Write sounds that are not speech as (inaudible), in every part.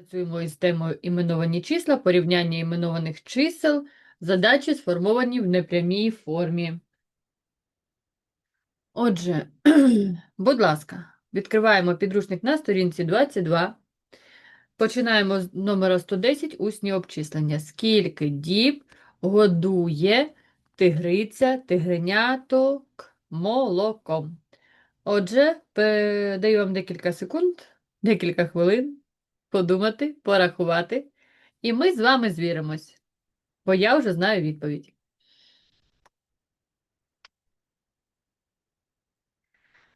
Працюємо із темою іменовані числа, порівняння іменованих чисел, задачі сформовані в непрямій формі. Отже, (clears throat) будь ласка, відкриваємо підручник на сторінці 22. Починаємо з номера 110 усні обчислення. Скільки діб годує тигриця тигреняток молоком? Отже, даю вам декілька секунд, декілька хвилин подумати, порахувати, і ми з вами звіримось, бо я вже знаю відповідь.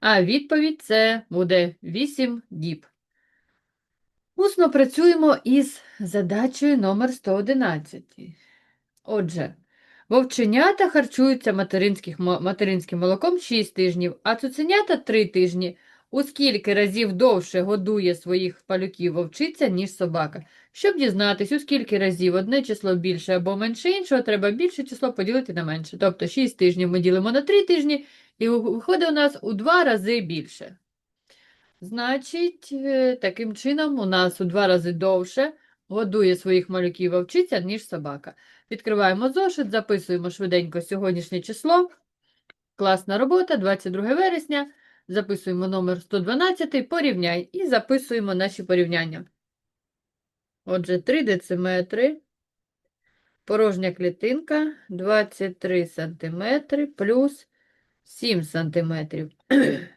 А відповідь це буде 8 діб. Усно працюємо із задачею номер 111. Отже, вовченята харчуються материнським молоком 6 тижнів, а цуценята 3 тижні. У скільки разів довше годує своїх палюків вовчиця, ніж собака? Щоб дізнатись, у скільки разів одне число більше або менше іншого, треба більше число поділити на менше. Тобто 6 тижнів ми ділимо на 3 тижні, і виходить у нас у 2 рази більше. Значить, е, таким чином у нас у два рази довше годує своїх малюків вовчиця, ніж собака. Відкриваємо зошит, записуємо швиденько сьогоднішнє число. Класна робота, 22 вересня. Записуємо номер 112, порівняй, і записуємо наші порівняння. Отже, 3 дециметри, порожня клітинка, 23 сантиметри плюс 7 сантиметрів. (clears throat)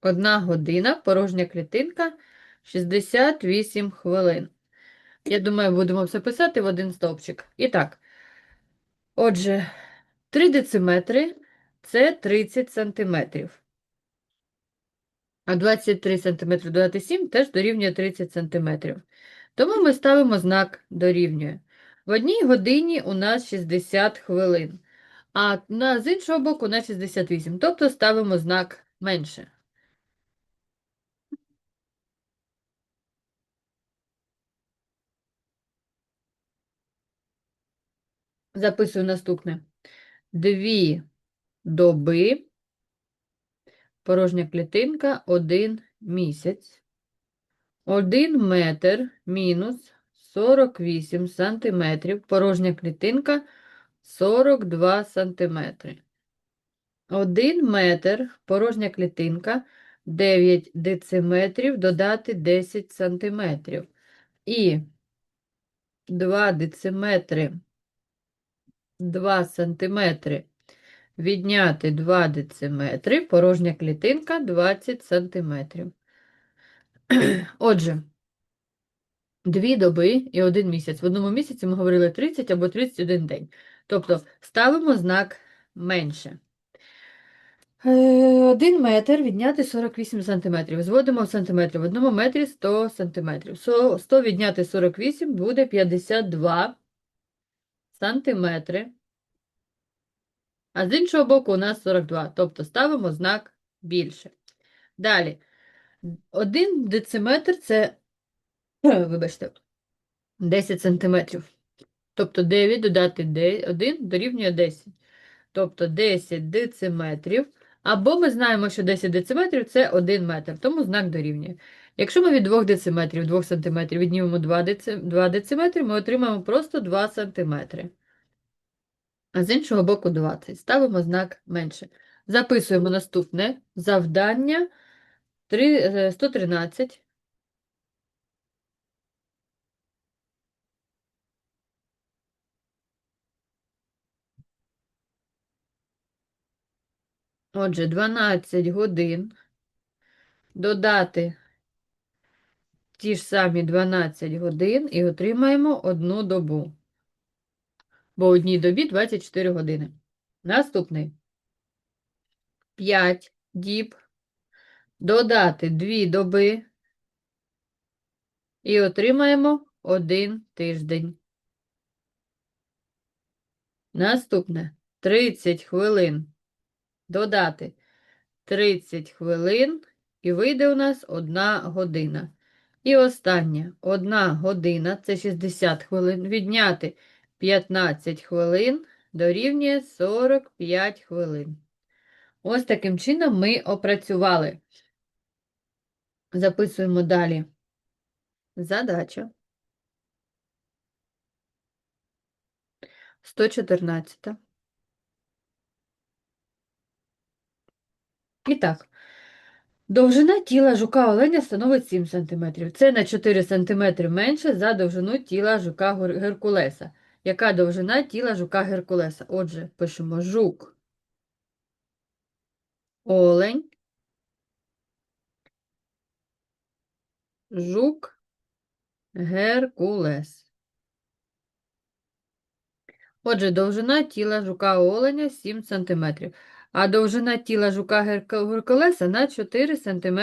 Одна година, порожня клітинка, 68 хвилин. Я думаю, будемо все писати в один стовпчик. І так, отже, 3 дециметри – це 30 сантиметрів. А 23 сантиметри додати 7 теж дорівнює 30 сантиметрів. Тому ми ставимо знак дорівнює. В одній годині у нас 60 хвилин, а на, з іншого боку у нас 68, тобто ставимо знак менше. Записую наступне. Дві доби, порожня клітинка, один місяць. Один метр мінус 48 сантиметрів, порожня клітинка 42 сантиметри. Один метр, порожня клітинка 9 дециметрів, додати 10 сантиметрів. І 2 дециметри 2 сантиметри відняти 2 дециметри, порожня клітинка 20 сантиметрів. (clears throat) Отже, дві доби і один місяць. В одному місяці ми говорили 30 або 31 день. Тобто ставимо знак менше. Е, Один метр відняти 48 сантиметрів. Зводимо в сантиметри. В одному метрі 100 сантиметрів. 100 відняти 48 буде 52 сантиметри. А з іншого боку у нас 42, тобто ставимо знак більше. Далі, 1 дециметр це, (clears throat) вибачте, 10 сантиметрів. Тобто 9 додати 1 дорівнює 10. Тобто 10 дециметрів. Або ми знаємо, що 10 дециметрів це 1 метр, тому знак дорівнює. Якщо ми від 2 дециметрів, 2 сантиметрів віднімемо 2, деци, 2 дециметри, ми отримаємо просто 2 сантиметри. А з іншого боку 20. Ставимо знак менше. Записуємо наступне завдання 3, е, 113. Отже, 12 годин додати ті ж самі 12 годин і отримаємо одну добу. Бо одній добі 24 години. Наступний. 5 діб додати 2 доби і отримаємо один тиждень. Наступне 30 хвилин додати 30 хвилин і вийде у нас 1 година. І останнє 1 година це 60 хвилин. Відняти 15 хвилин дорівнює 45 хвилин. Ось таким чином ми опрацювали. Записуємо далі. Задача. 114. І так. Довжина тіла жука оленя становить 7 см. Це на 4 см менше за довжину тіла жука Гер- Геркулеса. Яка довжина тіла жука Геркулеса? Отже, пишемо жук. Олень. Жук. Геркулес. Отже, довжина тіла жука оленя 7 см, а довжина тіла жука Геркулеса на 4 см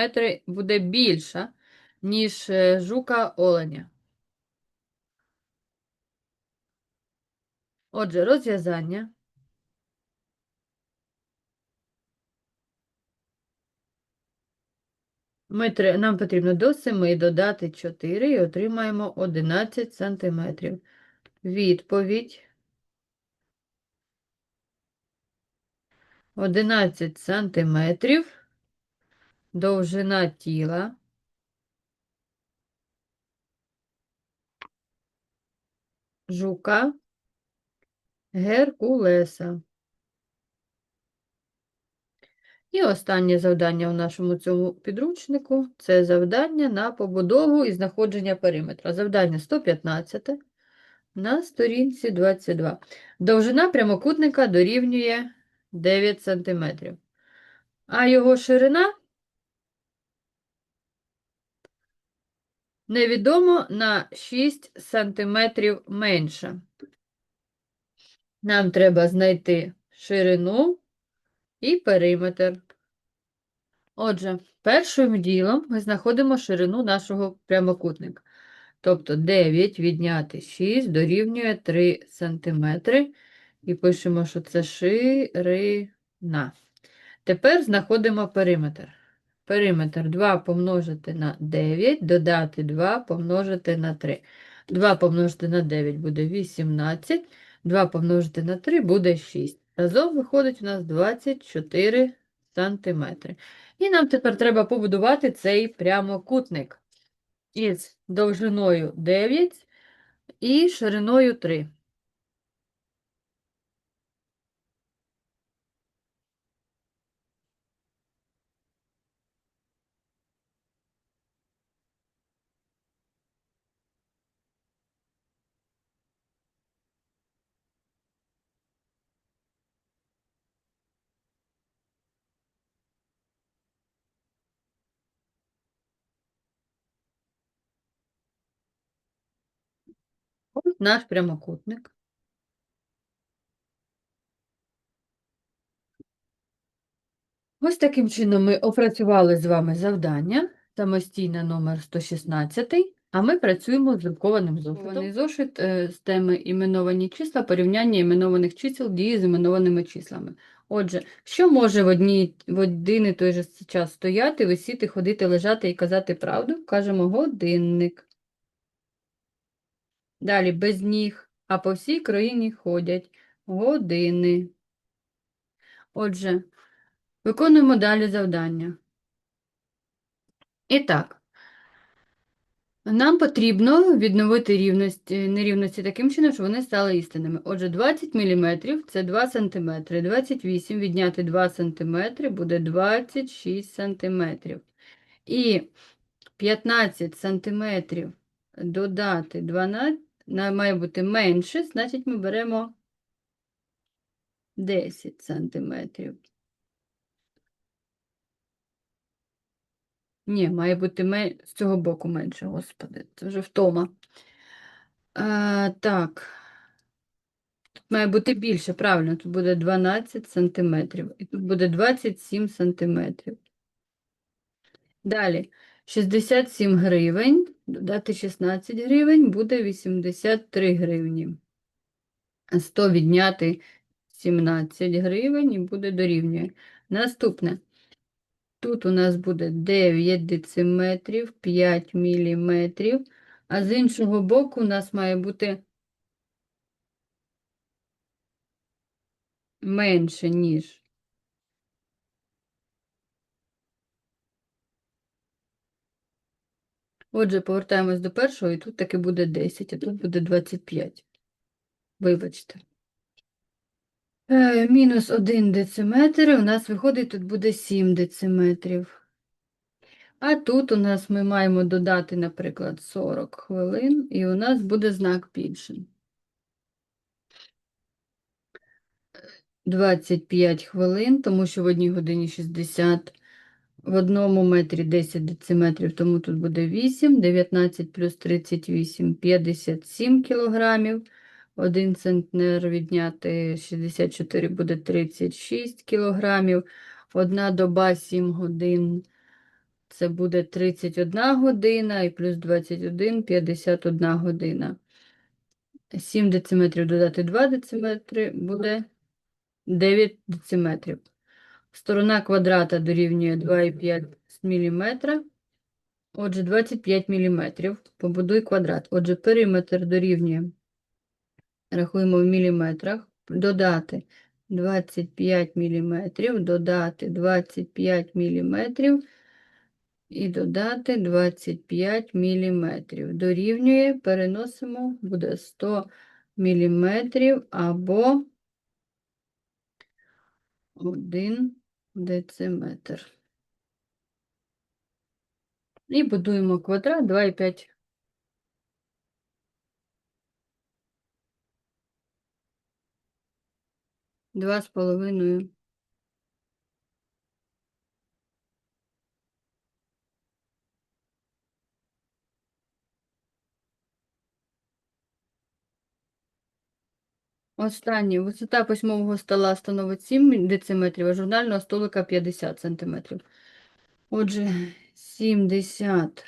буде більша, ніж е, жука оленя. Отже, розв'язання. Ми, нам потрібно до 7 додати 4 і отримаємо 11 см. Відповідь. 11 сантиметрів. Довжина тіла. Жука Геркулеса. І останнє завдання у нашому цьому підручнику – це завдання на побудову і знаходження периметра. Завдання 115 на сторінці 22. Довжина прямокутника дорівнює 9 см, а його ширина невідомо на 6 см менша. Нам треба знайти ширину і периметр. Отже, першим ділом ми знаходимо ширину нашого прямокутника. Тобто 9 відняти 6 дорівнює 3 см. І пишемо, що це ширина. Тепер знаходимо периметр. Периметр 2 помножити на 9, додати 2 помножити на 3. 2 помножити на 9 буде 18, 2 помножити на 3 буде 6. Разом виходить у нас 24 сантиметри. І нам тепер треба побудувати цей прямокутник із довжиною 9 і шириною 3. Ось наш прямокутник. Ось таким чином ми опрацювали з вами завдання, самостійне номер 116, а ми працюємо з друкованим зошитом. Зошит е, з теми іменовані числа, порівняння іменованих чисел дії з іменованими числами. Отже, що може в, одній, в один і той же час стояти, висіти, ходити, лежати і казати правду? Кажемо годинник. Далі без ніг, а по всій країні ходять години. Отже, виконуємо далі завдання. І так, нам потрібно відновити рівності, нерівності таким чином, щоб вони стали істинними. Отже, 20 мм – це 2 см, 28 відняти 2 см буде 26 см. І 15 см додати 12 на- має бути менше, значить ми беремо 10 сантиметрів. Ні, має бути мен... з цього боку менше, господи, це вже втома. А, так. Тут має бути більше, правильно, тут буде 12 сантиметрів. І тут буде 27 сантиметрів. Далі, 67 гривень, додати 16 гривень, буде 83 гривні. А 100 відняти 17 гривень і буде дорівнює. Наступне. Тут у нас буде 9 дециметрів, 5 міліметрів, а з іншого боку у нас має бути менше, ніж Отже, повертаємось до першого, і тут таки буде 10, а тут буде 25. Вибачте. Е, мінус 1 дециметр, у нас виходить, тут буде 7 дециметрів. А тут у нас ми маємо додати, наприклад, 40 хвилин, і у нас буде знак більше. 25 хвилин, тому що в одній годині 60, в одному метрі 10 дециметрів, тому тут буде 8, 19 плюс 38, 57 кілограмів. 1 центнер відняти 64 буде 36 кілограмів. Одна доба 7 годин. Це буде 31 година і плюс 21 – 51 година. 7 дециметрів додати 2 дециметри буде 9 дециметрів. Сторона квадрата дорівнює 2,5 мм. Отже, 25 мм. Побудуй квадрат. Отже, периметр дорівнює, рахуємо в міліметрах, додати 25 мм, додати 25 мм і додати 25 мм. Дорівнює, переносимо, буде 100 мм або 1 дециметр. І будуємо квадрат 2,5. Два з половиною. Останнє. Висота письмового стола становить 7 дециметрів, а журнального столика 50 сантиметрів. Отже, 70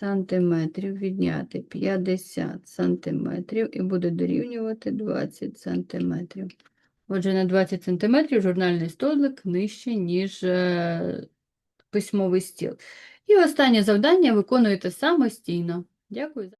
сантиметрів відняти 50 сантиметрів і буде дорівнювати 20 сантиметрів. Отже, на 20 сантиметрів журнальний столик нижче, ніж е, письмовий стіл. І останнє завдання виконуєте самостійно. Дякую. за-